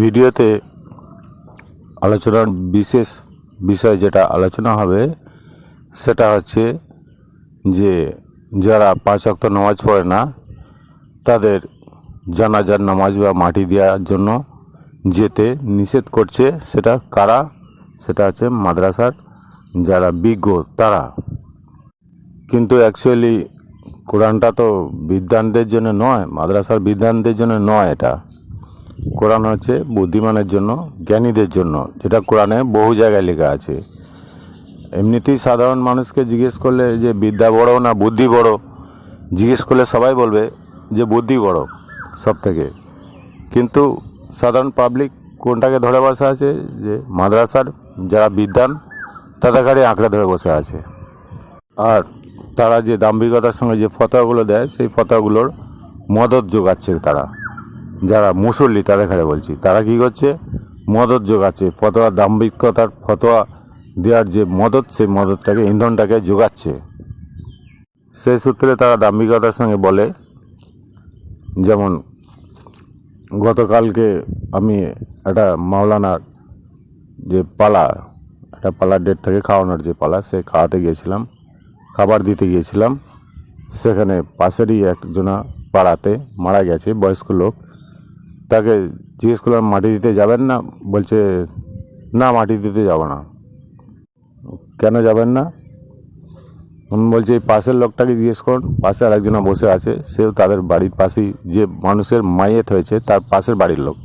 ভিডিওতে আলোচনার বিশেষ বিষয় যেটা আলোচনা হবে, সেটা হচ্ছে যে যারা পাঁচ অক্ত নামাজ পড়ে না, তাদের জানাজার নামাজ বা মাটি দেওয়ার জন্য যেতে নিষেধ করছে সেটা কারা? সেটা হচ্ছে মাদ্রাসার যারা বিজ্ঞ তারা। কিন্তু অ্যাকচুয়ালি কোরআনটা তো বিদ্যানদের জন্য নয়, মাদ্রাসার বিদ্যানদের জন্য নয় এটা। কোরআন হচ্ছে বুদ্ধিমানের জন্য, জ্ঞানীদের জন্য, যেটা কোরআনে বহু জায়গায় লেখা আছে। এমনিতেই সাধারণ মানুষকে জিজ্ঞেস করলে যে, বিদ্যা বড় না বুদ্ধি বড়? জিজ্ঞেস করলে সবাই বলবে যে, বুদ্ধি বড়, সব থেকে। কিন্তু সাধারণ পাবলিক কোনটাকে ধরে বসে আছে? যে, মাদ্রাসার যারা বিদ্যান তাদের গাড়ি আঁকড়ে ধরে বসে আছে। আর তারা যে দাম্ভিকতার সঙ্গে যে ফতোয়াগুলো দেয়, সেই ফতোয়াগুলোর মদত যোগাচ্ছে তারা। যারা মুসল্লি, তাদের ঘাড়ে বলছি। তারা কি করছে? মদত যোগাচ্ছে। ফতোয়া, দাম্ভিকতার ফতোয়া দেওয়ার যে মদত, সেই মদতটাকে, ইন্ধনটাকে যোগাচ্ছে। সেই সূত্রে তারা দাম্ভিকতার সঙ্গে বলে, যেমন, গতকালকে আমি একটা মাওলানার যে পালা, একটা পালার ডেট থেকে খাওয়ানোর যে পালা, সে খাওয়াতে গিয়েছিলাম, খাবার দিতে গিয়েছিলাম। সেখানে পাশেরই একজনা পাড়াতে মারা গেছে, বয়স্ক লোক। তাকে জিজ্ঞেস করলাম, মাটি দিতে যাবেন না? বলছে, না, মাটি দিতে যাব না। কেন যাবেন না? আমি বলছি, এই পাশের লোকটাকে জিজ্ঞেস করুন, পাশে আরেকজনা বসে আছে, সেও তাদের বাড়ির পাশেই, যে মানুষের মাইয়েত হয়েছে, তার পাশের বাড়ির লোক।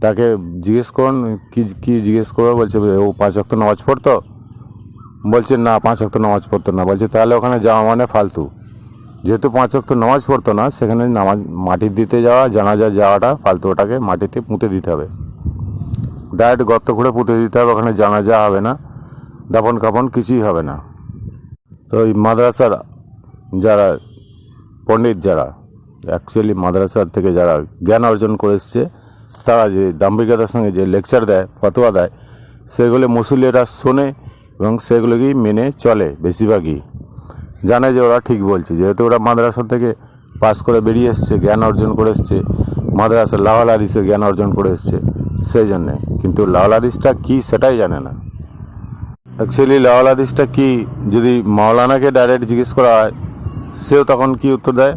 তাকে জিজ্ঞেস করুন, কি কি জিজ্ঞেস করব? বলছে, ও পাঁচ অক্ত নামাজ পড়তো? বলছে, না, পাঁচ অক্ত নামাজ পড়তো না। বলছে, তাহলে ওখানে যাওয়া মানে ফালতু। যেহেতু পাঁচ অক্ত নামাজ পড়তো না, সেখানে নামাজ মাটি দিতে যাওয়া, জানাজা যাওয়াটা ফালতু ওটাকে মাটিতে পুঁতে দিতে হবে। ডাইরেক্ট গর্ত খুঁড়ে পুঁতে দিতে হবে, ওখানে জানাজা হবে না দাপন কাপন কিছুই হবে না। তো এই মাদ্রাসার যারা, পণ্ডিত যারা অ্যাকচুয়ালি মাদ্রাসার থেকে যারা জ্ঞান অর্জন করে এসছে, তারা যে দাম্ভিকতার সঙ্গে যে লেকচার দেয়, ফতোয়া দেয়, সেগুলো মুসলিরা শোনে এবং সেগুলোকেই মেনে চলে বেশিরভাগই। জানে যে ওরা ঠিক বলছে। যেহেতু ওরা মাদ্রাসা থেকে পাস করে বেরিয়ে এসছে, জ্ঞান অর্জন করে এসছে মাদ্রাসা লাওয়াল হাদিসের জ্ঞান অর্জন করে এসছে, সেই জন্যে। কিন্তু লাওয়াল হাদিসটা কী সেটাই জানে না। অ্যাকচুয়ালি লাওয়াল হাদিসটা কী, যদি মাওলানাকে ডাইরেক্ট জিজ্ঞেস করা হয়, সেও তখন কি উত্তর দেয়?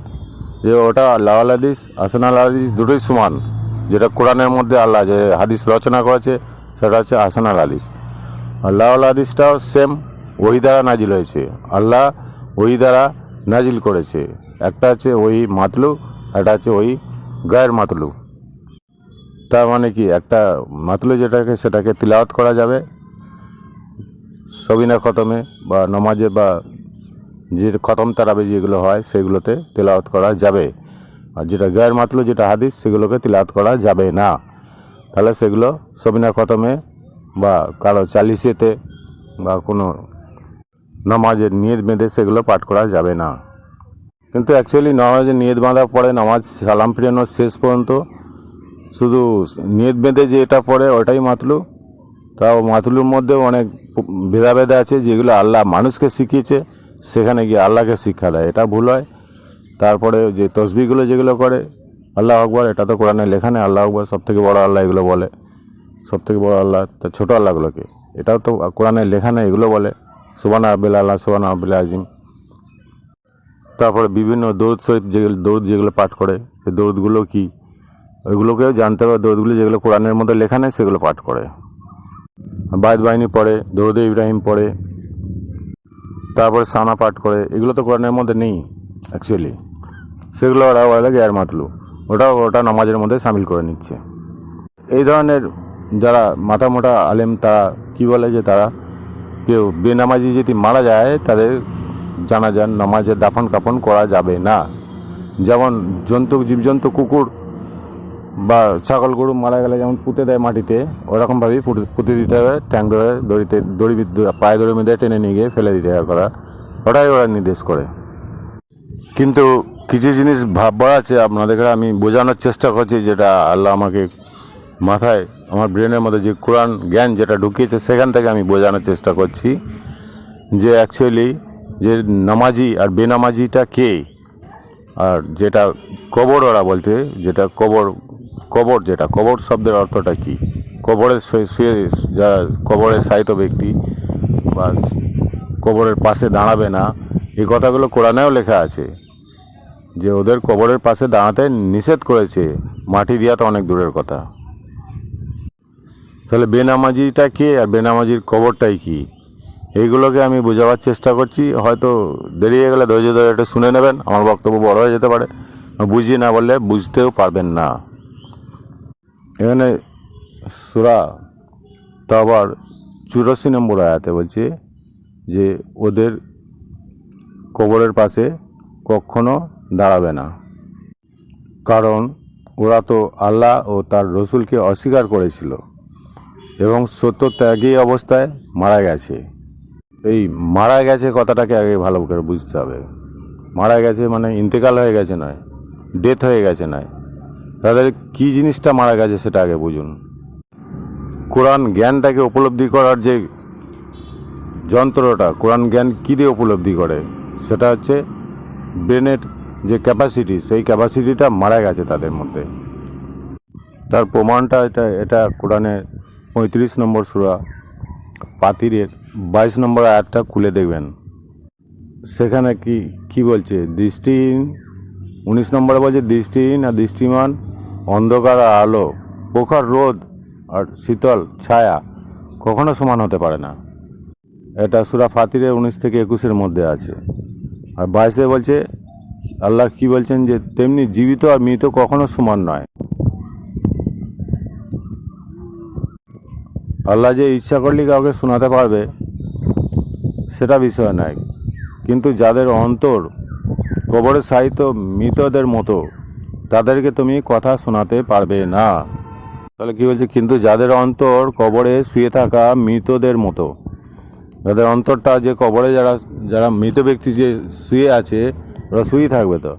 যে ওটা লাওয়াল হাদিস, আসানাল হাদিস দুটোই সমান। যেটা কোরআনের মধ্যে আল্লাহ যে হাদিস রচনা করেছে, সেটা হচ্ছে আসানাল হাদিস। লাওয়াল হাদিসটাও সেম ওই দ্বারা নাজিল হয়েছে। আল্লাহ ওই দ্বারা নাজিল করেছে। একটা হচ্ছে ওই মাতলু, একটা হচ্ছে ওই গায়ের মাতলু। তার মানে কি? একটা মাতলু যেটাকে, সেটাকে তিলাওয়াত করা যাবে। সবিনা খতমে বা নমাজে বা যে খতম তারাবে যেগুলো হয়, সেগুলোতে তেলাওয়াত করা যাবে। আর যেটা গায়ের মাতলু, যেটা হাদিস, সেগুলোকে তিলাওয়াত করা যাবে না। তাহলে সেগুলো সবিনা খতমে বা কারও চালিশেতে বা কোনো নামাজের নিয়ত বেঁধে সেগুলো পাঠ করা যাবে না। কিন্তু অ্যাকচুয়ালি নামাজের নিয়ত বাঁধার পরে নামাজ সালাম ফিরানোর শেষ পর্যন্ত। শুধু নিয়ত বেঁধে যে এটা পড়ে ওটাই মাতলু। তাও মাতলুর মধ্যেও অনেক ভেদাভেদ আছে যেগুলো আল্লাহ মানুষকে শিখিয়েছে, সেখানে গিয়ে আল্লাহকে শিক্ষা দেয়। এটা ভুল হয়। তারপরে যে তসবিগুলো যেগুলো করে, আল্লাহ আকবর, এটা তো কোরআনে লেখা নেই, আল্লাহ আকবর সব থেকে বড় আল্লাহ এগুলো বলে। সব থেকে বড় আল্লাহ, তা ছোটো আল্লাহগুলোকে। এটাও তো কোরআনে লেখা নেই, এগুলো বলে। সুবান আবিল আল্লাহ সুবান আবিল আজিম। তারপরে বিভিন্ন দৌদ শরীফ যেগুলো দৌদ যেগুলো পাঠ করে সেই দৌদগুলো কী? ওইগুলোকেও জানতে হবে দৌদগুলো যেগুলো কোরআনের মধ্যে লেখা নেই, সেগুলো পাঠ করে। বায়দ বাহিনী পড়ে দৌদে ইব্রাহিম পড়ে, তারপরে সানা পাঠ করে, এগুলো তো কোরআনের মধ্যে নেই অ্যাকচুয়ালি সেগুলো ওরা ওরা গ্যার মাতলু। ওটা ওটা নামাজের মধ্যে সামিল করে নিচ্ছে। এই ধরনের যারা মাথা মোটা আলেম, তারা কী বলে যে তারা কেউ বেনামাজি যদি মারা যায়, তাদের জানা যান নামাজের দাফন কাফন করা যাবে না। যেমন জন্তু জীবজন্তু, কুকুর বা ছাগল, গরু মারা গেলে যেমন পুঁতে দেয় মাটিতে, ওরকমভাবেই পুঁতে- দিতে হবে। ট্যাঙ্ক ধরে দড়িতে, দড়ি পায়ে দড়ি মেঁধে টেনে নিয়ে গিয়ে ফেলে দিতে হবে করা ওটাই ওরা নির্দেশ করে। কিন্তু কিছু জিনিস ভাববার আছে আপনাদেরকে, আমি বোঝানোর চেষ্টা করছি যেটা আল্লাহ আমাকে মাথায় আমার ব্রেনের মধ্যে যে কোরআন জ্ঞান যেটা ঢুকিয়েছে, সেখান থেকে আমি বোঝানোর চেষ্টা করছি যে অ্যাকচুয়ালি যে নামাজি আর বেনামাজিটা কে? আর যেটা কবর ওরা বলতে, যেটা কবর কবর যেটা, কবর শব্দের অর্থটা কি? কবরের শুয়ে যারা কবরের সাহিত্য ব্যক্তি বা কবরের পাশে দাঁড়াবে না, এই কথাগুলো কোরআনেও লেখা আছে যে ওদের কবরের পাশে দাঁড়াতে নিষেধ করেছে। মাটি দেওয়া তো অনেক দূরের কথা। তাহলে বেনামাজিটা কে আর বেনামাজির কবরটাই কি? এইগুলোকে আমি বোঝাবার চেষ্টা করছি। হয়তো দেরি হয়ে গেলে ধৈর্য ধরে শুনে নেবেন। আমার বক্তব্য বড় হয়ে যেতে পারে। বুঝি না বললে বুঝতেও পারবেন না। এখানে সুরা তা আবার চুরাশি নম্বর আয়াতে বলছে যে, ওদের কবরের পাশে কখনো দাঁড়াবে না। কারণ ওরা তো আল্লাহ ও তার রসুলকে অস্বীকার করেছিল। এবং সত্য ত্যাগী অবস্থায় মারা গেছে। এই মারা গেছে কথাটাকে আগে ভালো করে বুঝতে হবে। মারা গেছে মানে ইন্তেকাল হয়ে গেছে নয়, ডেথ হয়ে গেছে নয়। তাদের কী জিনিসটা মারা গেছে সেটা আগে বুঝুন। কোরআন জ্ঞানটাকে উপলব্ধি করার যে যন্ত্রটা, কোরআন জ্ঞান কী দিয়ে উপলব্ধি করে? সেটা হচ্ছে ব্রেনের যে ক্যাপাসিটি, সেই ক্যাপাসিটিটা মারা গেছে তাদের মধ্যে। তার প্রমাণটা এটা এটা কোরআনের পঁয়ত্রিশ নম্বর সুরা ফাতিরের বাইশ নম্বর আয়াতটা খুলে দেখবেন। সেখানে কি কি বলছে? দৃষ্টিহীন উনিশ নম্বরে বলছে দৃষ্টিহীন আর দৃষ্টিমান, অন্ধকার আর আলো প্রখর রোদ আর শীতল ছায়া কখনো সমান হতে পারে না। এটা সুরা ফাতিরের উনিশ থেকে একুশের মধ্যে আছে। আর বাইশে বলছে, আল্লাহ কি বলছেন যে, তেমনি জীবিত আর মৃত কখনো সমান নয়। আল্লাহ যে ইচ্ছা করলে কাউকে শোনাতে পারবে, সেটা বিষয় নয়। কিন্তু যাদের অন্তর কবরের সাহিত্য মৃতদের মতো, তাদেরকে তুমি কথা শোনাতে পারবে না। তাহলে কী বলছে? কিন্তু যাদের অন্তর কবরে শুয়ে থাকা মৃতদের মতো, যাদের অন্তরটা যে কবরে যারা যারা মৃত ব্যক্তি যে শুয়ে আছে, ওরা শুয়ে থাকবে তো।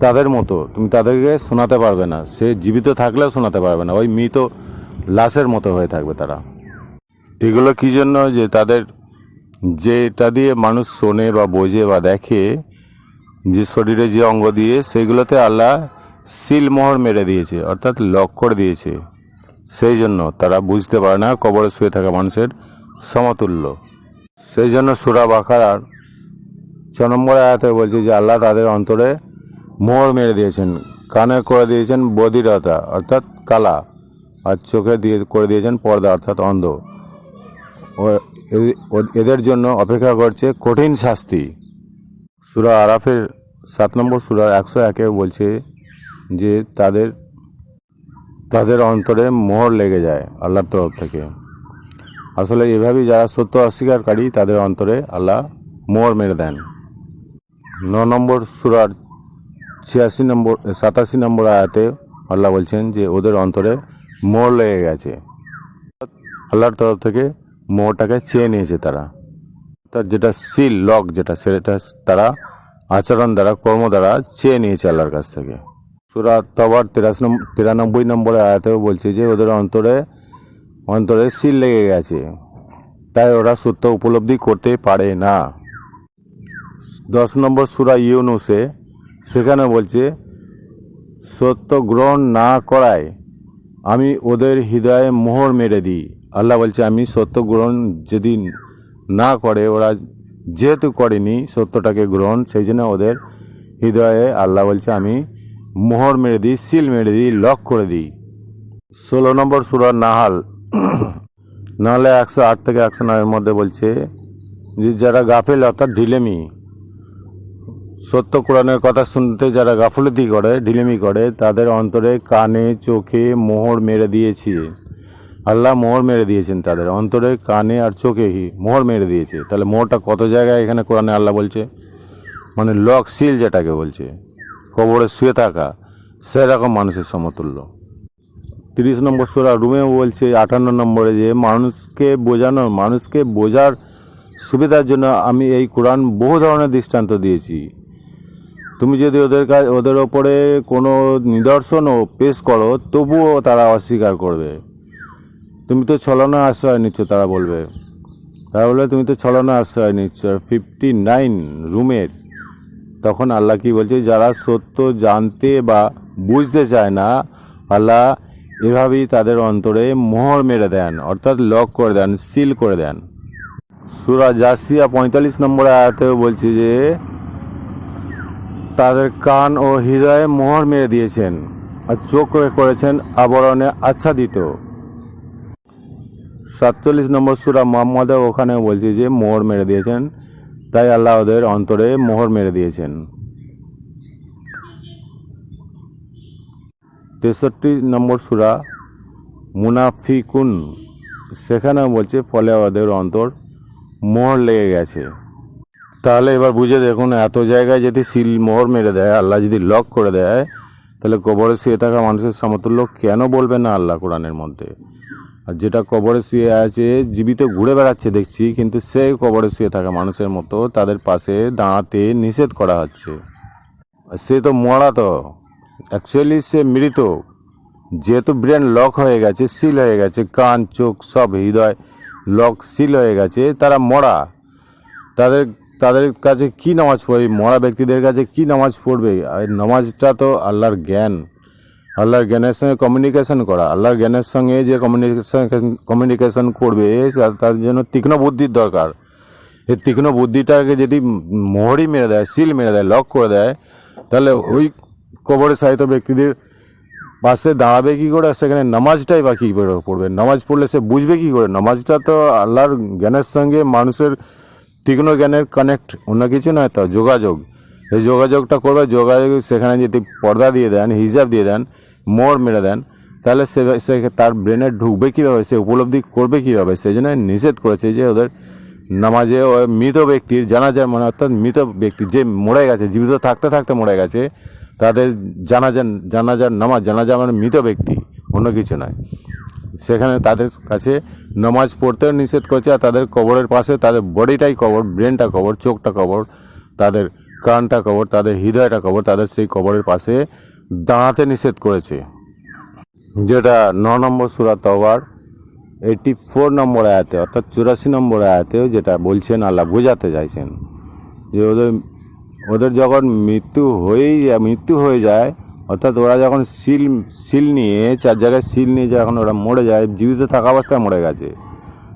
তাদের মতো, তুমি তাদেরকে শোনাতে পারবে না। সে জীবিত থাকলেও শোনাতে পারবে না। ওই মৃত লাশের মতো হয়ে থাকবে তারা। এগুলো কী জন্য যে তাদের যেটা দিয়ে মানুষ শোনে বা বোঝে বা দেখে, যে শরীরে যে অঙ্গ দিয়ে, সেগুলোতে আল্লাহ সিলমোহর মেরে দিয়েছে, অর্থাৎ লক করে দিয়েছে। সেই জন্য তারা বুঝতে পারে না কবরে শুয়ে থাকা মানুষের সমতুল্য। সেই জন্য সুরা বাখারার ছ নম্বর আয়াতে বলছে যে আল্লাহ তাদের অন্তরে মোহর মেরে দিয়েছেন কানে করে দিয়েছেন বধিরতা অর্থাৎ কালা। আর চোখে দিয়ে করে দিয়েছেন পর্দা, অর্থাৎ অন্ধ। ও এদের জন্য অপেক্ষা করছে কঠিন শাস্তি। সুরা আরাফের সাত নম্বর সুরা একশো একে বলছে যে তাদের তাদের অন্তরে মোহর লেগে যায় আল্লাহর তরফ থেকে। আসলে এভাবেই যারা সত্য অস্বীকারী, তাদের অন্তরে আল্লাহ মোহর মেরে দেন। ন নম্বর সুরার ছিয়াশি নম্বর, সাতাশি নম্বর আয়াতে আল্লাহ বলছেন যে ওদের অন্তরে মোহর লেগে গেছে। আল্লাহর তরফ থেকে মোহরটাকে চেয়ে নিয়েছে তারা। তার যেটা সিল, লক যেটা, সেটা তারা আচরণ দ্বারা, কর্ম দ্বারা চেয়ে নিয়েছে আল্লাহর কাছ থেকে। সুরা তবার তিরাশি তিরানব্বই নম্বরে আয়াতেও বলছে যে, ওদের অন্তরে অন্তরে সিল লেগে গেছে। তাই ওরা সত্য উপলব্ধি করতে পারে না। দশ নম্বর সুরা ইউনুসে সেখানে বলছে, সত্য গ্রহণ না করায় আমি ওদের হৃদয়ে মোহর মেরে দিই। আল্লাহ বলছে, আমি সত্য গ্রহণ যদি না করে, ওরা যেহেতু করেনি, সত্যটাকে গ্রহণ, সেই জন্য ওদের হৃদয়ে আল্লাহ বলছে, আমি মোহর মেরে দিই, সিল মেরে দিই, লক করে দিই। ষোলো নম্বর সুরার নাহাল। নাহলে একশো আট থেকে একশো নয়ের মধ্যে বলছে যে, যারা গাফেল, অর্থাৎ ঢিলেমি সত্য কোরআনের কথা শুনতে যারা গাফলতি করে, ঢিলেমি করে, তাদের অন্তরে কানে, চোখে মোহর মেরে দিয়েছি। আল্লাহ মোহর মেরে দিয়েছেন তাদের। অন্তরে কানে আর চোখে মোহর মেরে দিয়েছে। তাহলে মোহরটা কত জায়গায় এখানে কোরআনে আল্লাহ বলছে? মানে লক সিল যেটাকে বলছে। কবরে শুয়ে থাকা। সেরকম মানুষের সমতুল্য। তিরিশ নম্বর সোরা রুমে বলছে, আটান্ন নম্বরে যে মানুষকে বোঝানো মানুষকে বোঝার সুবিধার জন্য আমি এই কোরআন বহু ধরনের দৃষ্টান্ত দিয়েছি। তুমি যদি ওদের কাছে ওদের ওপরে কোনো নিদর্শনও পেশ করো, তবুও তারা অস্বীকার করবে। তুমি তো ছলনা আশ্রয় নিচ্ছ, তারা বলবে। তারা বলবে তুমি তো ছলনা আশ্রয় নিচ্ছ। ফিফটি নাইন রুমের। তখন আল্লাহ কি বলছে? যারা সত্য জানতে বা বুঝতে চায় না, আল্লাহ এভাবেই তাদের অন্তরে মোহর মেরে দেন, অর্থাৎ লক করে দেন সিল করে দেন। সুরা জাসিয়া পঁয়তাল্লিশ নম্বর আয়াতেও বলছে যে তাদের কান ও হৃদয়ে মোহর মেরে দিয়েছেন আর চোখ করেছেন আবরণে আচ্ছাদিত। সাতচল্লিশ নম্বর সুরা মোহাম্মদে ওখানে বলছে যে, মোহর মেরে দিয়েছেন, তাই আল্লাহ ওদের অন্তরে মোহর মেরে দিয়েছেন। তেষট্টি নম্বর সুরা মুনাফিকুন, সেখানেও বলছে, ফলে ওদের অন্তর মোহর লেগে গেছে। তাহলে এবার বুঝে দেখুন, এত জায়গায় যদি সিল মোহর মেরে দেয়, আল্লাহ যদি লক করে দেয়, তাহলে কবরে শুয়ে থাকা মানুষের সমতুল্য কেন বলবে না আল্লাহ কোরআনের মধ্যে? আর যেটা কবরে শুয়ে আছে, জীবিত ঘুরে বেড়াচ্ছে দেখছি, কিন্তু সে কবরে শুয়ে থাকা মানুষের মতো তাদের পাশে দাঁড়াতে নিষেধ করা হচ্ছে। সে তো মরা তো। অ্যাকচুয়ালি সে মৃত। যেহেতু ব্রেন লক হয়ে গেছে সিল হয়ে গেছে, কান, চোখ সব হৃদয় লক সিল হয়ে গেছে, তারা মরা। তাদের তাদের কাছে কি নামাজ পড়বে মরা ব্যক্তিদের কাছে কি নামাজ পড়বে? আর নামাজটা তো আল্লাহর জ্ঞান। আল্লাহর জ্ঞানের সঙ্গে কমিউনিকেশন করা। আল্লাহর জ্ঞানের সঙ্গে যে কমিউনিকেশন কমিউনিকেশন করবে তার- জন্য তীক্ষ্ণ বুদ্ধির দরকার। এই তীক্ষ্ণ বুদ্ধিটাকে যদি মোহরই মেরে দেয়, সিল মেরে দেয়, লক করে দেয়, তাহলে ওই কবরে সাহিত্য ব্যক্তিদের পাশে দাঁড়াবে কী করে? সেখানে নামাজটাই বা কী করে পড়বে? নামাজ পড়লে সে বুঝবে কী করে? নামাজটা তো আল্লাহর জ্ঞানের সঙ্গে মানুষের তীক্ষ্ণ জ্ঞানের কানেক্ট অন্য কিছু নয় তো, যোগাযোগ। এই যোগাযোগটা করবে, যোগাযোগ সেখানে যদি পর্দা দিয়ে দেন, হিজাব দিয়ে দেন, মোড় মেরে দেন, তাহলে সে সে তার ব্রেনে ঢুকবে কীভাবে, সে উপলব্ধি করবে কীভাবে? সেই জন্য নিষেধ করেছে যে ওদের নামাজে ও মৃত ব্যক্তির জানাজা মানে অর্থাৎ মৃত ব্যক্তি যে মরে গেছে, জীবিত থাকতে থাকতে মরে গেছে, তাদের জানাজা জানাজার নামাজ, জানাজা মানে মৃত ব্যক্তি, অন্য কিছু নয়। সেখানে তাদের কাছে নামাজ পড়তেও নিষেধ করছে, আর তাদের কবরের পাশে তাদের বডিটাই কবর, ব্রেনটা কবর, চোখটা কবর, তাদের কানটা কবর, তাদের হৃদয়টা কবর, তাদের সেই কবরের পাশে দাঁড়াতে নিষেধ করেছে। যেটা ন নম্বর সুরা তওবার এইটি ফোর নম্বর আয়াতে, অর্থাৎ চুরাশি নম্বর আয়াতেও যেটা বলছেন, আল্লাহ বোঝাতে চাইছেন যে ওদের ওদের যখন মৃত্যু হয়েই, মৃত্যু হয়ে যায় অর্থাৎ ওরা যখন সিল সিল নিয়ে, চার জায়গায় সিল নিয়ে যখন ওরা মরে যায়, জীবিত থাকা অবস্থায় মরে গেছে।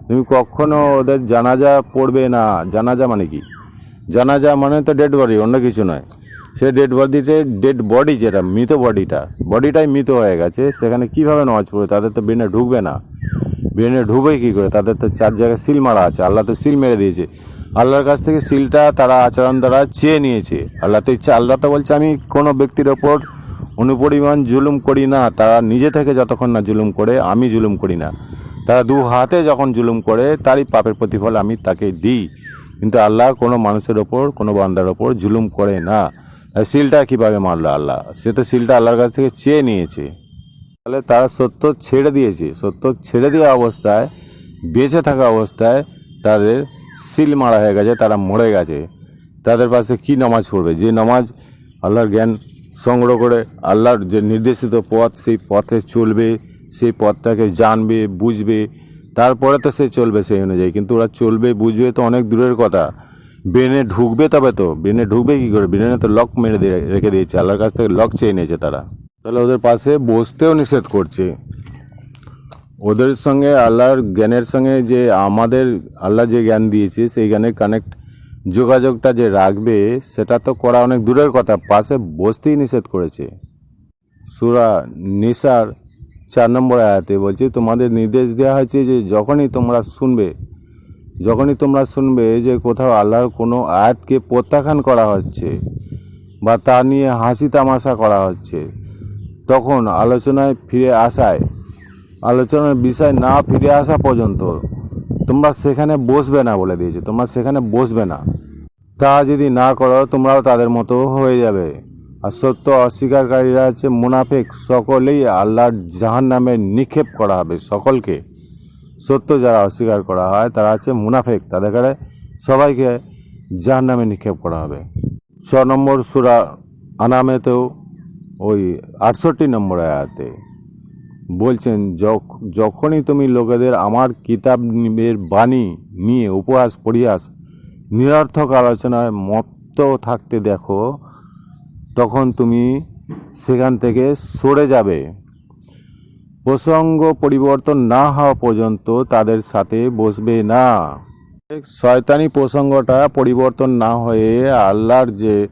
তুমি কখনো ওদের জানাজা পড়বে না? জানাজা মানে কি? জানাজা মানে তো ডেড বডি অন্য কিছু নয়। সে ডেড বডিতে ডেড বডি যেটা, মৃত বডিটা বডিটাই মৃত হয়ে গেছে। সেখানে কীভাবে নামাজ পড়বে? তাদের তো ব্রেনে ঢুকবে না। ব্রেনে ঢুকবে কী করে? তাদের তো চার জায়গায় সিল মারা আছে। আল্লাহ তো সিল মেরে দিয়েছে। আল্লাহর কাছ থেকে সিলটা তারা আচরণ দ্বারা চেয়ে নিয়েছে। আল্লাহ তো ইচ্ছা, আল্লাহ তো বলছে, আমি কোনো ব্যক্তির ওপর অনুপরিমাণ জুলুম করি না, তারা নিজে থেকে যতক্ষণ না জুলুম করে, আমি জুলুম করি না। তারা দু হাতে যখন জুলুম করে, তারই পাপের প্রতিফল আমি তাকে দিই। কিন্তু আল্লাহ কোনো মানুষের ওপর, কোনো বান্দার ওপর জুলুম করে না। সিলটা কীভাবে মারলো আল্লাহ? সে তো সিলটা আল্লাহর কাছ থেকে চেয়ে নিয়েছে। তাহলে তারা সত্য ছেড়ে দিয়েছে। সত্য ছেড়ে দেওয়া অবস্থায়, বেঁচে থাকা অবস্থায় তাদের সিল মারা হয়ে গেছে, তারা মরে গেছে। তাদের পাশে কি নামাজ পড়বে? যে নামাজ আল্লাহর জ্ঞান সংগ্রহ করে আল্লাহর যে নির্দেশিত পথ, সেই পথে চলবে, সেই পথটাকে জানবে, বুঝবে। তারপরে তো সে চলবে সেই অনুযায়ী। কিন্তু ওরা চলবে, বুঝবে তো অনেক দূরের কথা। ব্রেনে ঢুকবে তবে তো। ব্রেনে ঢুকবে কী করে? ব্রেনে তো লক মেরে দিয়ে রেখে দিয়েছে। আল্লাহর কাছ থেকে লক চেয়ে নিয়েছে তারা। তাহলে ওদের পাশে বসতেও নিষেধ করছে। ওদের সঙ্গে আল্লাহর জ্ঞানের সঙ্গে যে আমাদের আল্লাহ যে জ্ঞান দিয়েছে, সেই জ্ঞানের কানেক্ট যোগাযোগটা যে রাখবে, সেটা তো করা অনেক দূরের কথা। পাশে বসতেই নিষেধ করেছে। সুরা নিসার চার নম্বর আয়াতে বলছে, তোমাদের নির্দেশ দেওয়া হয়েছে যে যখনই তোমরা শুনবে, যখনই তোমরা শুনবে যে কোথাও আল্লাহর কোনো আয়াতকে প্রত্যাখ্যান করা হচ্ছে বা তা নিয়ে হাসি তামাশা করা হচ্ছে, তখন আলোচনায় ফিরে আসায়, আলোচনার বিষয় না ফিরে আসা পর্যন্ত তোমরা সেখানে বসবে না বলে দিয়েছে। তোমরা সেখানে বসবে না। তা যদি না করো, তোমরাও তাদের মতো হয়ে যাবে। আর সত্য অস্বীকারীরা হচ্ছে মুনাফিক। সকলেই আল্লাহর জাহান নামে নিক্ষেপ করা হবে সকলকে। সত্য যারা অস্বীকার করা হয়, তারা হচ্ছে মুনাফেক। তাদেরকে সবাইকে জাহান নামে নিক্ষেপ করা হবে। ছ নম্বর সুরা আনামেতেও ওই আটষট্টি নম্বর আয়াতে। বলছেন, যখ- যখনই তুমি লোকেদের আমার কিতাবের বাণী নিয়ে উপহাস পরিহাস নিরর্থক আলোচনায় মত্ত থাকতে দেখো, তখন তুমি সেখান থেকে সরে যাবে। প্রসঙ্গ পরিবর্তন না হওয়া পর্যন্ত তাদের সাথে বসবে না। শয়তানি প্রসঙ্গটা পরিবর্তন না হয়ে আল্লাহর যে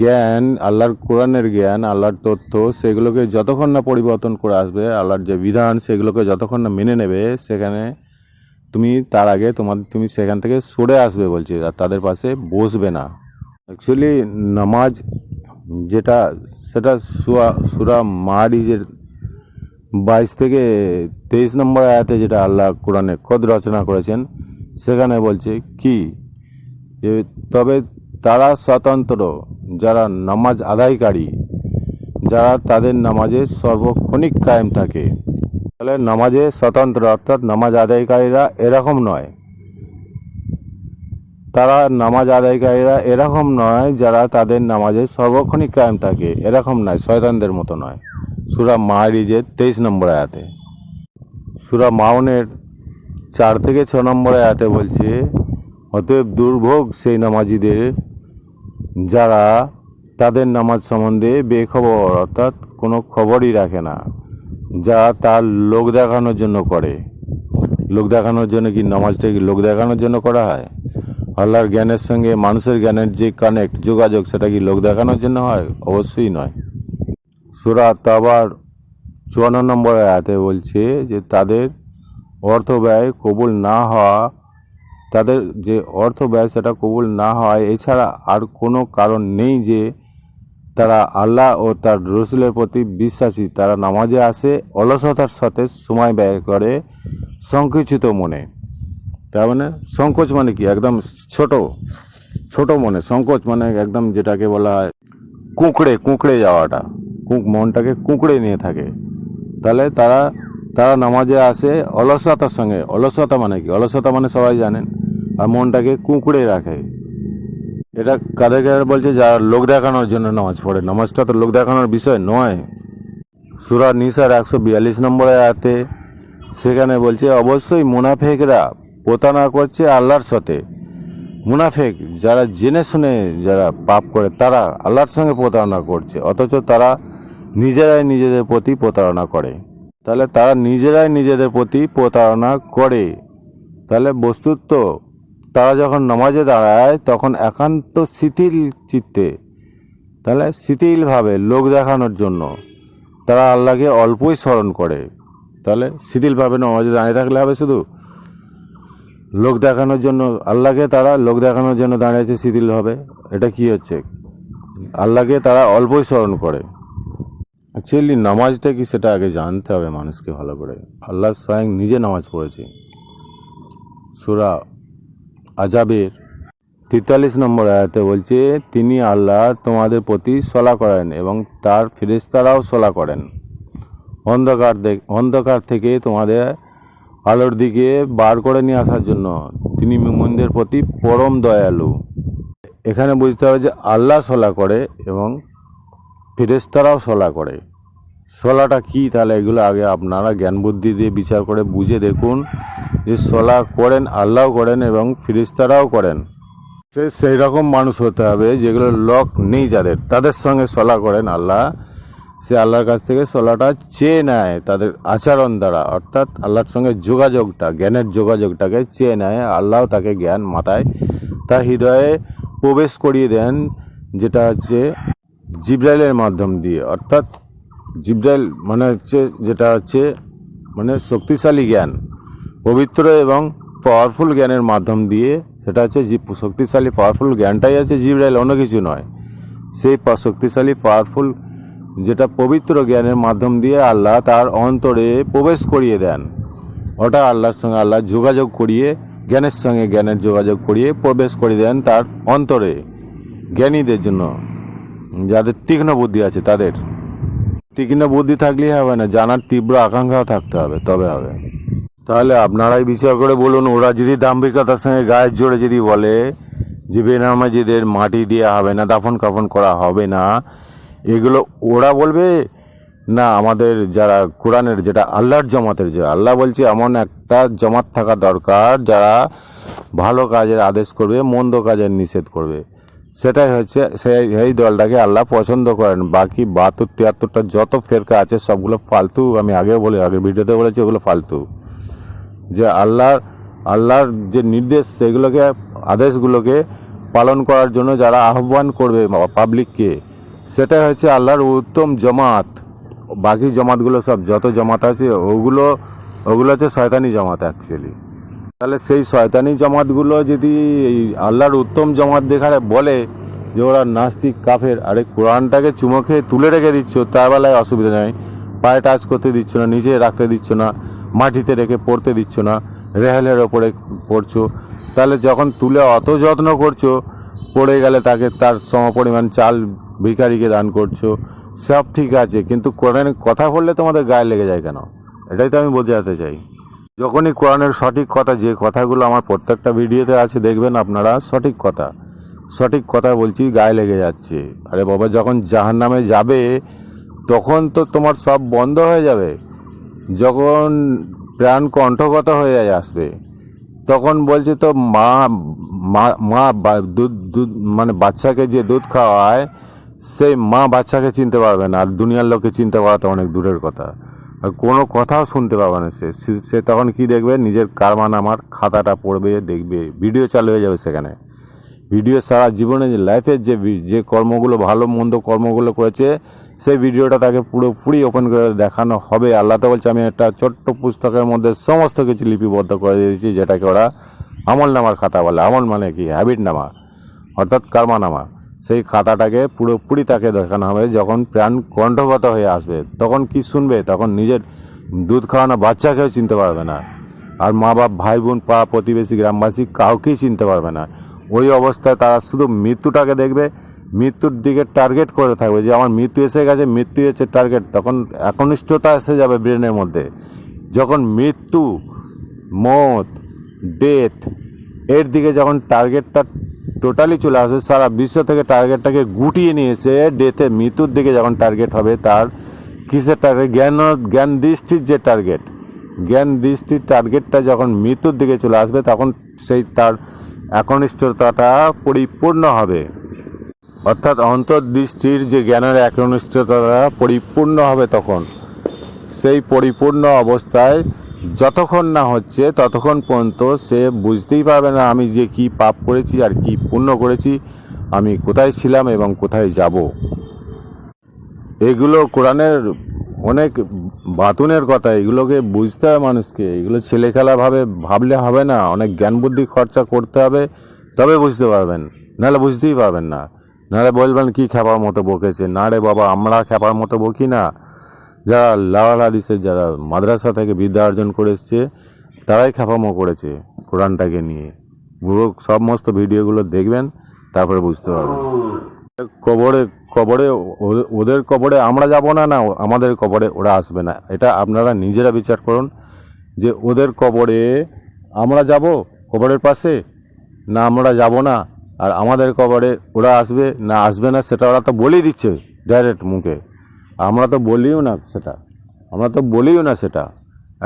জ্ঞান, আল্লাহর কোরআনের জ্ঞান, আল্লাহর তথ্য, সেগুলোকে যতক্ষণ না পরিবর্তন করে আসবে, আল্লাহর যে বিধান, সেগুলোকে যতক্ষণ না মেনে নেবে, সেখানে তুমি তার আগে তোমার, তুমি সেখান থেকে সরে আসবে বলছি, আর তাদের পাশে বসবে না। অ্যাকচুয়ালি নামাজ যেটা, সেটা সুরা সুরা মারিজের বাইশ থেকে তেইশ নম্বর আয়াতে যেটা আল্লাহ কোরআনে খোদ রচনা করেছেন, সেখানে বলছে কি? তবে তারা স্বতন্ত্র যারা নামাজ আদায়কারী, যারা তাদের নামাজে সর্বক্ষণিক কায়েম থাকে। তাহলে নামাজে স্বতন্ত্র অর্থাৎ নামাজ আদায়কারীরা এরকম নয়। তারা নামাজ আদায়কারীরা এরকম নয় যারা তাদের নামাজে সর্বক্ষণিক কায়েম থাকে। এরকম নয়, শয়তানদের মতো নয়। সুরা মারিজের তেইশ নম্বর আয়াতে। সুরা মাউনের চার থেকে ছ নম্বর আয়াতে বলছে, অতএব দুর্ভোগ সেই নামাজিদের যারা তাদের নামাজ সম্বন্ধে বেখবর, অর্থাৎ কোনো খবরই রাখে না। যা তার লোক দেখানোর জন্য করে। লোক দেখানোর জন্য কি নামাজটা কি লোক দেখানোর জন্য করা হয়? আল্লাহর জ্ঞানের সঙ্গে মানুষের জ্ঞানের যে কানেক্ট যোগাযোগ, সেটা কি লোক দেখানোর জন্য হয়? অবশ্যই নয়। সুরা তাবার চুয়ান্ন নম্বর আয়াতে বলছে যে তাদের অর্থ ব্যয় কবুল না হওয়া তাদের যে অর্থ ব্যয় সেটা কবুল না হয়, এছাড়া আর কোনো কারণ নেই যে তারা আল্লাহ ও তার রসুলের প্রতি বিশ্বাসী। তারা নামাজে আসে, অলসতার সাথে সময় ব্যয় করে সংকুচিত মনে। তার মানে সংকোচ মানে কি? একদম ছোট ছোট মনে। সংকোচ মানে একদম যেটাকে বলা হয় কুঁকড়ে কুঁকড়ে যাওয়াটা। কুঁক, মনটাকে কুঁকড়ে নিয়ে থাকে। তাহলে তারা তারা নামাজে আসে, অলসতার সঙ্গে। অলসতা মানে কি? অলসতা মানে সবাই জানেন। আর মনটাকে কুঁকড়ে রাখে। এটা কাদেরকে বলছে? যারা লোক দেখানোর জন্য নামাজ পড়ে। নামাজটা তো লোক দেখানোর বিষয় নয়। সুরা নিসার একশো বিয়াল্লিশ নম্বরে আয়াতে সেখানে বলছে, অবশ্যই মুনাফেকরা প্রতারণা করছে আল্লাহর সাথে। মুনাফেক যারা জেনে শুনে যারা পাপ করে, তারা আল্লাহর সঙ্গে প্রতারণা করছে, অথচ তারা নিজেরাই নিজেদের প্রতি প্রতারণা করে। তাহলে তারা নিজেরাই নিজেদের প্রতি প্রতারণা করে। তাহলে বস্তুত তারা যখন নামাজে দাঁড়ায়, তখন একান্ত শিথিল চিত্তে, তাহলে শিথিলভাবে লোক দেখানোর জন্য তারা আল্লাহকে অল্পই স্মরণ করে। তাহলে শিথিলভাবে নামাজে দাঁড়িয়ে থাকলে হবে শুধু? লোক দেখানোর জন্য, আল্লাহকে তারা লোক দেখানোর জন্য দাঁড়িয়েছে, শিথিল হবে। এটা কি হচ্ছে? আল্লাহকে তারা অল্পই স্মরণ করে। অ্যাকচুয়ালি নামাজটা কি সেটা আগে জানতে হবে মানুষকে ভালো করে। আল্লাহ স্বয়ং নিজে নামাজ পড়েছে। সুরা আজাবের তেতাল্লিশ নম্বর আয়াতে বলছে, তিনি আল্লাহ তোমাদের প্রতি সলা করেন এবং তার ফেরেশতারাও সলা করেন। অন্ধকার অন্ধকার থেকে তোমাদের আলোর দিকে বার করে নিয়ে আসার জন্য। তিনি মুমিনদের প্রতি পরম দয়ালু। এখানে বুঝতে হবে যে আল্লাহ সলা করে এবং ফেরেশতারাও সলা করে। সলাটা কি? তাহলে এগুলো আগে আপনারা জ্ঞান বুদ্ধি দিয়ে বিচার করে বুঝে দেখুন যে সলা করেন, আল্লাহও করেন এবং ফিরিস্তারাও করেন। সে সেই রকম মানুষ হতে হবে যেগুলো লক নেই যাদের। তাদের সঙ্গে সলা করেন আল্লাহ। সে আল্লাহর কাছ থেকে সলাটা চেয়ে নেয় তাদের আচরণ দ্বারা। অর্থাৎ আল্লাহর সঙ্গে যোগাযোগটা, জ্ঞানের যোগাযোগটাকে চেয়ে নেয়। আল্লাহ তাকে জ্ঞান মাথায় তা হৃদয়ে প্রবেশ করিয়ে দেন, যেটা হচ্ছে জিব্রাইলের মাধ্যম দিয়ে। অর্থাৎ জিব্রাইল মানে হচ্ছে যেটা হচ্ছে মানে শক্তিশালী জ্ঞান, পবিত্র এবং পাওয়ারফুল জ্ঞানের মাধ্যম দিয়ে সেটা হচ্ছে যে শক্তিশালী পাওয়ারফুল জ্ঞানটাই আছে জিব্রাইল, অন্য কিছু নয়। সেই শক্তিশালী পাওয়ারফুল যেটা পবিত্র জ্ঞানের মাধ্যম দিয়ে আল্লাহ তার অন্তরে প্রবেশ করিয়ে দেন। ওটা আল্লাহর সঙ্গে আল্লাহ যোগাযোগ করিয়ে, জ্ঞানের সঙ্গে জ্ঞানের যোগাযোগ করিয়ে প্রবেশ করিয়ে দেন তার অন্তরে জ্ঞানীদের জন্য, যাদের তীক্ষ্ণ বুদ্ধি আছে তাদের। তীক্ষ্ণ বুদ্ধি থাকলেই হবে না, জানার তীব্র আকাঙ্ক্ষাও থাকতে হবে, তবে হবে। তাহলে আপনারাই বিচার করে বলুন, ওরা যদি দাম্ভিকতার সঙ্গে গায়ের জোরে যদি বলে যে বেনামাজিদের মাটি দেওয়া হবে না, দাফন কাফন করা হবে না, এগুলো ওরা বলবে, না, আমাদের যারা কোরআনের যেটা আল্লাহর জমাতের যে, আল্লাহ বলছে এমন একটা জমাত থাকা দরকার যারা ভালো কাজের আদেশ করবে, মন্দ কাজের নিষেধ করবে। সেটাই হচ্ছে, সেই এই দলটাকে আল্লাহ পছন্দ করেন। বাকি বাহাত্তর, তিয়াত্তরটা যত ফেরকা আছে, সবগুলো ফালতু, আমি আগেও বলে, আগের ভিডিওতে বলেছি, ওগুলো ফালতু। যে আল্লাহর আল্লাহর যে নির্দেশ, সেগুলোকে, আদেশগুলোকে পালন করার জন্য যারা আহ্বান করবে পাবলিককে সেটাই হচ্ছে আল্লাহর উত্তম জমাত। বাকি জমাতগুলো সব, যত জমাত আছে, ওগুলো ওগুলো হচ্ছে শয়তানি জমাত অ্যাকচুয়ালি তাহলে সেই শয়তানি জমাতগুলো যদি এই আল্লাহর উত্তম জমাত দেখারে বলে যে ওরা নাস্তিক, কাফের, আরে কোরআনটাকে চুমো খেয়ে তুলে রেখে দিচ্ছ, তার বেলায় অসুবিধা নেই। পায়ে টাচ করতে দিচ্ছ না নিচে রাখতে দিচ্ছ না, মাটিতে রেখে পড়তে দিচ্ছ না, রেহেলের ওপরে পড়ছো। তাহলে যখন তুলে অত যত্ন করছ, পড়ে গেলে তাকে তার সমপরিমাণ চাল ভিখারিকে দান করছ। সব ঠিক আছে, কিন্তু কোরআনে কথা বললে তোমাদের গায়ে লেগে যায় কেন? এটাই তো আমি বোঝাতে চাই। যখনই কোরআনের সঠিক কথা, যে কথাগুলো আমার প্রত্যেকটা ভিডিওতে আছে, দেখবেন আপনারা সঠিক কথা। সঠিক কথা বলছি, গায়ে লেগে যাচ্ছে। আরে বাবা, যখন জাহান নামে যাবে, তখন তো তোমার সব বন্ধ হয়ে যাবে। যখন প্রাণ কণ্ঠগত হয়ে আসবে, তখন বলছে তো মা মা দুধ দুধ মানে বাচ্চাকে যে দুধ খাওয়ায়, সেই মা বাচ্চাকে চিনতে পারবে না। আর দুনিয়ার লোককে চিনতে পারা তো অনেক দূরের কথা। আর কোনো কথাও শুনতে পাবে না সে। সে- তখন কি দেখবে? নিজের কারমান আমার খাতাটা পড়বে, দেখবে ভিডিও চালু হয়ে যাবে সেখানে। ভিডিও সারা জীবনে যে লাইফের যে যে কর্মগুলো, ভালো, মন্দ কর্মগুলো করেছে, সেই ভিডিওটা তাকে পুরোপুরি ওপেন করে দেখানো হবে। আল্লাহ তো বলছে, আমি একটা ছোট্ট পুস্তকের মধ্যে সমস্ত কিছু লিপিবদ্ধ করে দিয়েছি, যেটাকে ওরা আমল নামার খাতা বলে। আমল মানে কি? হ্যাবিট নামা। অর্থাৎ কারমা নামা সেই খাতাটাকে পুরোপুরি তাকে দেখানো হবে। যখন প্রাণ কণ্ঠগত হয়ে আসবে, তখন কি শুনবে? তখন নিজের দুধ খাওয়ানো বাচ্চাকেও চিনতে পারবে না। আর মা বাপ ভাই বোন পাড়া প্রতিবেশী, গ্রামবাসী কাউকেই চিনতে পারবে না। ওই অবস্থায় তারা শুধু মৃত্যুটাকে দেখবে, মৃত্যুর দিকে টার্গেট করে থাকবে যে আমার মৃত্যু এসে গেছে, মৃত্যু হচ্ছে টার্গেট। তখন একনিষ্ঠতা এসে যাবে ব্রেনের মধ্যে। যখন মৃত্যু, মত, ডেথ, এর দিকে যখন টার্গেটটা টোটালি চলে আসে। সারা বিশ্ব থেকে টার্গেটটাকে গুটিয়ে নিয়ে এসে ডেথে মৃত্যুর দিকে যখন টার্গেট হবে, তার কিসের টার্গেট জ্ঞান জ্ঞান দৃষ্টির যে টার্গেট জ্ঞান দৃষ্টির টার্গেটটা যখন মৃত্যুর দিকে চলে আসবে, তখন সেই তার একনিষ্ঠতাটা পরিপূর্ণ হবে। অর্থাৎ অন্তর্দৃষ্টির যে জ্ঞানের একনিষ্ঠতা পরিপূর্ণ হবে তখন। সেই পরিপূর্ণ অবস্থায় যতক্ষণ না হচ্ছে, ততক্ষণ পর্যন্ত সে বুঝতেই পারবে না আমি যে কি পাপ করেছি আর কি পুণ্য করেছি, আমি কোথায় ছিলাম এবং কোথায় যাব। এগুলো কোরআনের অনেক বাতুনের কথা, এগুলোকে বুঝতে হবে মানুষকে। এগুলো ছেলেখেলাভাবে ভাবলে হবে না, অনেক জ্ঞান বুদ্ধি খরচা করতে হবে, তবে বুঝতে পারবেন। নাহলে বুঝতেই পারবেন না। নাহলে বলবেন, কি খেপার মতো বকেছে? না রে বাবা, আমরা খেপার মতো বকি না। যারা লাওয়াল হাদিসের, যারা মাদ্রাসা থেকে বিদ্যা অর্জন করে এসছে, তারাই খেপামো করেছে কোরআনটাকে নিয়ে। পুরো সমস্ত ভিডিওগুলো দেখবেন, তারপরে বুঝতে পারবেন। কবরে কবরে ওদের কবরে আমরা যাব না না আমাদের কবরে ওরা আসবে না। এটা আপনারা নিজেরা বিচার করুন যে ওদের কবরে আমরা যাব কবরের পাশে, না আমরা যাব না, আর আমাদের কবরে ওরা আসবে, না আসবে না, সেটা ওরা তো বলেই দিচ্ছে ডাইরেক্ট মুখে। আমরা তো বলিও না সেটা। আমরা তো বলিও না সেটা।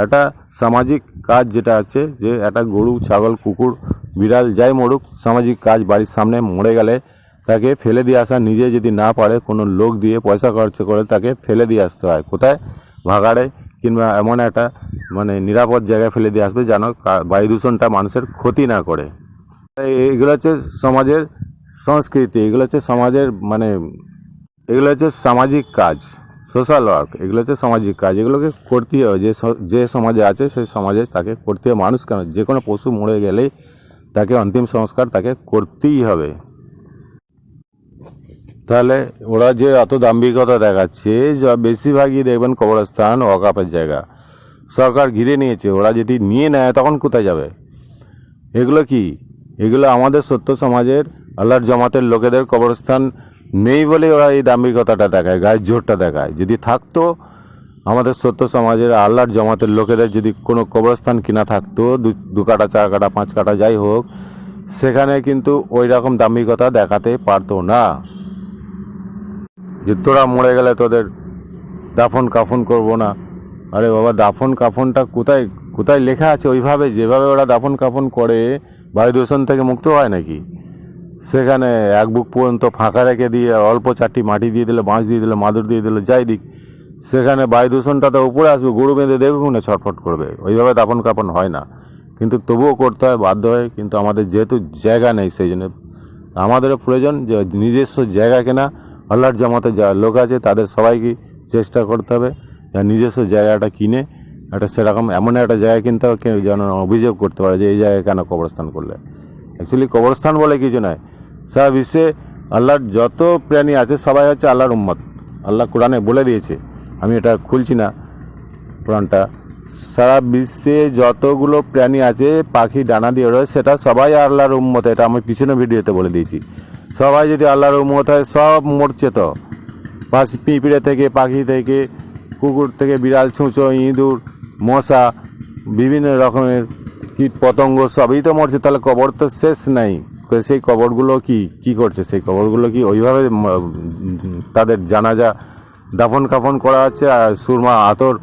একটা সামাজিক কাজ যেটা আছে, যে একটা গরু, ছাগল, কুকুর, বিড়াল, যাই মরুক, সামাজিক কাজ বাড়ির সামনে মরে গেলে তাকে ফেলে দিয়ে আসা, নিজে যদি না পারে, কোনো লোক দিয়ে পয়সা খরচ করে তাকে ফেলে দিয়ে আসতে হয়। কোথায়? ভাগাড়ে, কিংবা এমন একটা মানে নিরাপদ জায়গায় ফেলে দিয়ে আসবে যেন বায়ু দূষণটা মানুষের ক্ষতি না করে। এগুলো হচ্ছে সমাজের সংস্কৃতি, এগুলো হচ্ছে সমাজের মানে এগুলো হচ্ছে সামাজিক কাজ সোশ্যাল ওয়ার্ক এগুলো হচ্ছে সামাজিক কাজ। এগুলোকে করতেই হবে, যে যে সমাজে আছে, সেই সমাজে তাকে করতে হবে। মানুষ কেন? যে কোনো পশু মরে গেলেই তাকে অন্তিম সংস্কার তাকে করতেই হবে। তাহলে ওরা যে এত দাম্ভিকতা দেখাচ্ছে, যা বেশিরভাগই দেখবেন কবরস্থান ওয়াকাপের জায়গা। সরকার ঘিরে নিয়েছে, ওরা যদি নিয়ে নেয়, তখন কোথায় যাবে? এগুলো কি? এগুলো আমাদের সত্য সমাজের, আল্লাহর জমাতের লোকেদের কবরস্থান নেই বলে ওরা এই দাম্ভিকতাটা দেখায়, গায়ের জোরটা দেখায়। যদি থাকতো, আমাদের সত্য সমাজের আল্লাহর জমাতের লোকেদের যদি কোনো কবরস্থান কিনা থাকতো, দু কাটা, চার কাটা, পাঁচ কাটা যাই হোক, সেখানে কিন্তু ওই রকম দাম্ভিকতা দেখাতে পারতো না। যে তোরা মরে গেলে তোদের দাফন কাফন করব না। আরে বাবা, দাফন কাফনটা কোথায় কোথায় লেখা আছে? ওইভাবে যেভাবে ওরা দাফন কাফন করে বায়ু দূষণ থেকে মুক্ত হয় নাকি? সেখানে এক বুক পর্যন্ত ফাঁকা রেখে দিয়ে অল্প চারটি মাটি দিয়ে দিলে, বাঁশ দিয়ে দিলে, মাদুর দিয়ে দিলে, যাই দিক, সেখানে বায়ু দূষণটা তো উপরে আসবে, গরু বেঁধে দেখুন না ছটফট করবে। ওইভাবে দাপন কাপন হয় না। কিন্তু তবুও করতে হয়, বাধ্য হয়, কিন্তু আমাদের যেহেতু জায়গা নেই সেই জন্য, আমাদেরও প্রয়োজন যে নিজস্ব জায়গা কেনা, আল্লাহর জামাতে যা লোক আছে তাদের সবাইকে চেষ্টা করতে হবে, যে নিজস্ব জায়গাটা কিনে, একটা সেরকম এমন একটা জায়গা কিনতে হবে যেন অভিযোগ করতে পারে যে এই জায়গায় কেন কবরস্থান করলে। অ্যাকচুয়ালি কবরস্থান বলে কিছু নয় সারা বিশ্বে আল্লাহর যত প্রাণী আছে, সবাই হচ্ছে আল্লাহর উম্মত। আল্লাহ কোরআনে বলে দিয়েছে। আমি এটা খুলছি না কোরআনটা। সারা বিশ্বে যতগুলো প্রাণী আছে, পাখি, ডানা দিয়ে ওড়ে, সেটা সবাই আল্লাহর উম্মত। এটা আমি পিছনে ভিডিওতে বলে দিয়েছি। সবাই যদি আল্লাহর উম্মত হয়, সব মরছে তো। পাশ পিঁপড়ে থেকে, পাখি থেকে, কুকুর থেকে, বিড়াল, ছুঁচো, ইঁদুর, মশা, বিভিন্ন রকমের কীট পতঙ্গ সবই তো মরছে, তাহলে কবর তো শেষ নাই। সেই কবরগুলো কি কি করছে? সেই কবরগুলো কি ওইভাবে তাদের জানাজা দাফন কাফন করা হচ্ছে, আর সুরমা, আতর,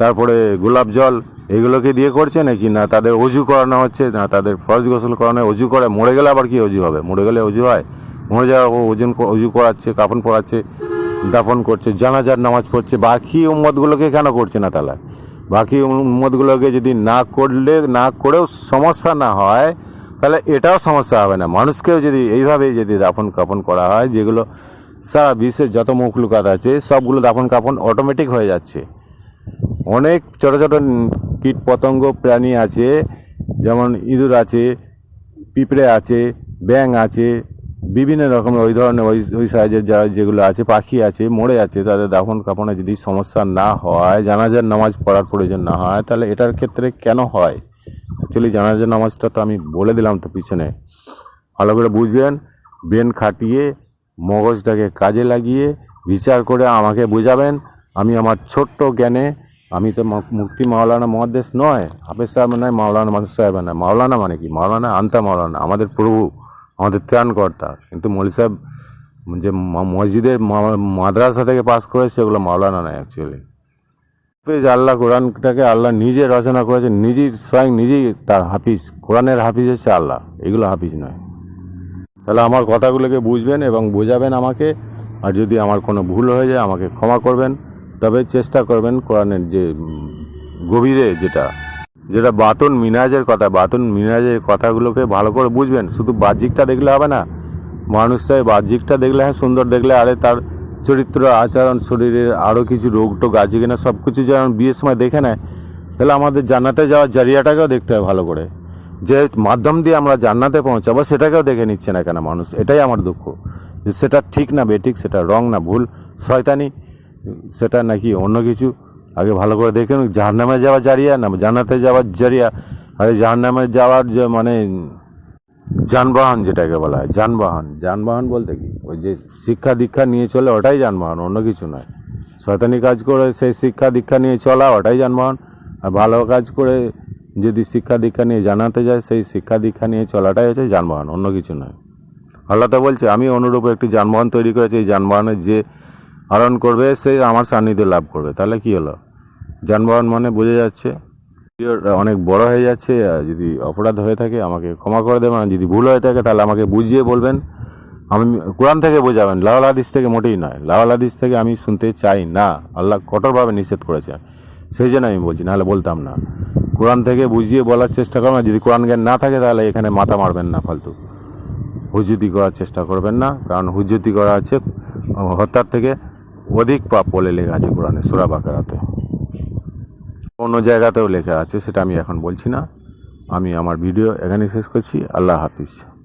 তারপরে গোলাপ জল, এগুলোকে দিয়ে করছে নাকি? না তাদের অজু করানো হচ্ছে, না তাদের ফরজ গোসল করানো অজু করে, মরে গেলে আবার কি অজু হবে? মরে গেলে অজু হয়? মরে যাওয়া ওজন অজু করাচ্ছে, কাফন পরাচ্ছে, দাফন করছে, জানাজার নামাজ পড়ছে, বাকি উম্মতগুলোকে কেন করছে না তাহলে? বাকি উম্মতগুলোকে যদি না করলে, না করেও সমস্যা না হয়, তাহলে এটাও সমস্যা হবে না। মানুষকেও যদি এইভাবে যদি দাফন কাফন করা হয়, যেগুলো সারা বিশ্বের যত মুখলুকাত আছে, সবগুলো দাফন কাফন অটোমেটিক হয়ে যাচ্ছে। অনেক ছোটো ছোটো কীট পতঙ্গ, প্রাণী আছে, যেমন ইঁদুর আছে, পিঁপড়ে আছে ব্যাং আছে বিভিন্ন রকমের ওই ধরনের ওই ওই সাইজের যা, যেগুলো আছে, পাখি আছে, মরে আছে তাদের দাফন কাফনে যদি সমস্যা না হয়, জানাজার নামাজ পড়ার প্রয়োজন না হয়, তাহলে এটার ক্ষেত্রে কেন হয়? অ্যাকচুয়ালি জানাজার নামাজটা তো আমি বলে দিলাম তো পিছনে। ভালো করে বুঝবেন ব্রেন খাটিয়ে, মগজটাকে কাজে লাগিয়ে, বিচার করে আমাকে বোঝাবেন, আমি আমার ছোট্ট জ্ঞানে, আমি তো মুক্তি মাওলানা মহাদেশ নয়, হাফেজ সাহেব নয়, মাওলানা মানুষ সাহেব নয়, মাওলানা মানে কি? মাওলানা, আন্তা মাওলানা, আমাদের প্রভু। আমাদের ত্রাণকর্তা। কিন্তু মৌলী সাহেব যে মসজিদের মাদ্রাসা থেকে পাস করে সেগুলো মাওলানা নয় অ্যাকচুয়ালি হাফিজ আল্লাহ কোরআনটাকে আল্লাহ নিজে রচনা করেছে, নিজেই স্বয়ং নিজেই তার হাফিজ, কোরআনের হাফিজ হচ্ছে আল্লাহ, এগুলো হাফিজ নয়। তাহলে আমার কথাগুলোকে বুঝবেন এবং বোঝাবেন আমাকে, আর যদি আমার কোনো ভুল হয়ে যায় আমাকে ক্ষমা করবেন, তবে চেষ্টা করবেন কোরআনের যে গভীরে যেটা যেটা বাতুন মিনাজের কথা, বাতুন মিনাজের কথাগুলোকে ভালো করে বুঝবেন। শুধু বাহ্যিকটা দেখলে হবে না মানুষটাই বাহ্যিকটা দেখলে হ্যাঁ সুন্দর দেখলে আরে তার চরিত্র, আচরণ, শরীরের আরও কিছু রোগ টোগ আছে কিনা সব কিছু যেমন বিয়ের সময় দেখে নেয়, তাহলে আমাদের জান্নাতে যাওয়ার জারিয়াটাকেও দেখতে হয় ভালো করে। যে মাধ্যম দিয়ে আমরা জান্নাতে পৌঁছাবো, সেটাকেও দেখে নিচ্ছে না কেন মানুষ? এটাই আমার দুঃখ। যে সেটা ঠিক না, বেঠিক, সেটা রং না, ভুল, শয়তানি, সেটা নাকি অন্য কিছু। আগে ভালো করে দেখে নিক জাহান্নামে যাওয়া জারিয়া না, জান্নাতে যাওয়ার জারিয়া। আর জাহান্নামে যাওয়ার যে মানে যানবাহন যেটাকে বলা হয়, যানবাহন। যানবাহন বলতে কি? ওই যে শিক্ষা দীক্ষা নিয়ে চলে ওটাই যানবাহন, অন্য কিছু নয়। শয়তানি কাজ করে সেই শিক্ষা দীক্ষা নিয়ে চলা ওটাই যানবাহন। আর ভালো কাজ করে যদি শিক্ষা দীক্ষা নিয়ে জানাতে যায়, সেই শিক্ষা দীক্ষা নিয়ে চলাটাই হচ্ছে যানবাহন, অন্য কিছু নয়। আল্লাহ তো বলছে, আমি অনুরূপ একটি যানবাহন তৈরি করেছি, এই যানবাহনের যে আরোহণ করবে, সে আমার সান্নিধ্য লাভ করবে। তাহলে কি হলো? যানবাহন মানে বোঝা যাচ্ছে। অনেক বড় হয়ে যাচ্ছে যদি অপরাধ হয়ে থাকে, আমাকে ক্ষমা করে দেবেন। যদি ভুল হয়ে থাকে, তাহলে আমাকে বুঝিয়ে বলবেন। আমি কোরআন থেকে বোঝাবেন। লাওয়াল হাদিস থেকে মোটেই নয়। লাওয়াল হাদিস থেকে আমি শুনতে চাই না। আল্লাহ কঠোরভাবে নিষেধ করেছে। সেই জন্য আমি বলছি, নাহলে বলতাম না। কোরআন থেকে বুঝিয়ে বলার চেষ্টা করবেন। যদি কোরআন জ্ঞান না থাকে, তাহলে এখানে মাথা মারবেন না ফালতু। হুজুতি করার চেষ্টা করবেন না। কারণ হুজুতি করা হচ্ছে হত্যার থেকে। অধিক পাপ বলে লেখা আছে কোরআনে, সুরা বাকারাতে। অন্য জায়গাতেও লেখা আছে, সেটা আমি এখন বলছি না। আমি আমার ভিডিও এখানে শেষ করছি। আল্লাহ হাফিজ।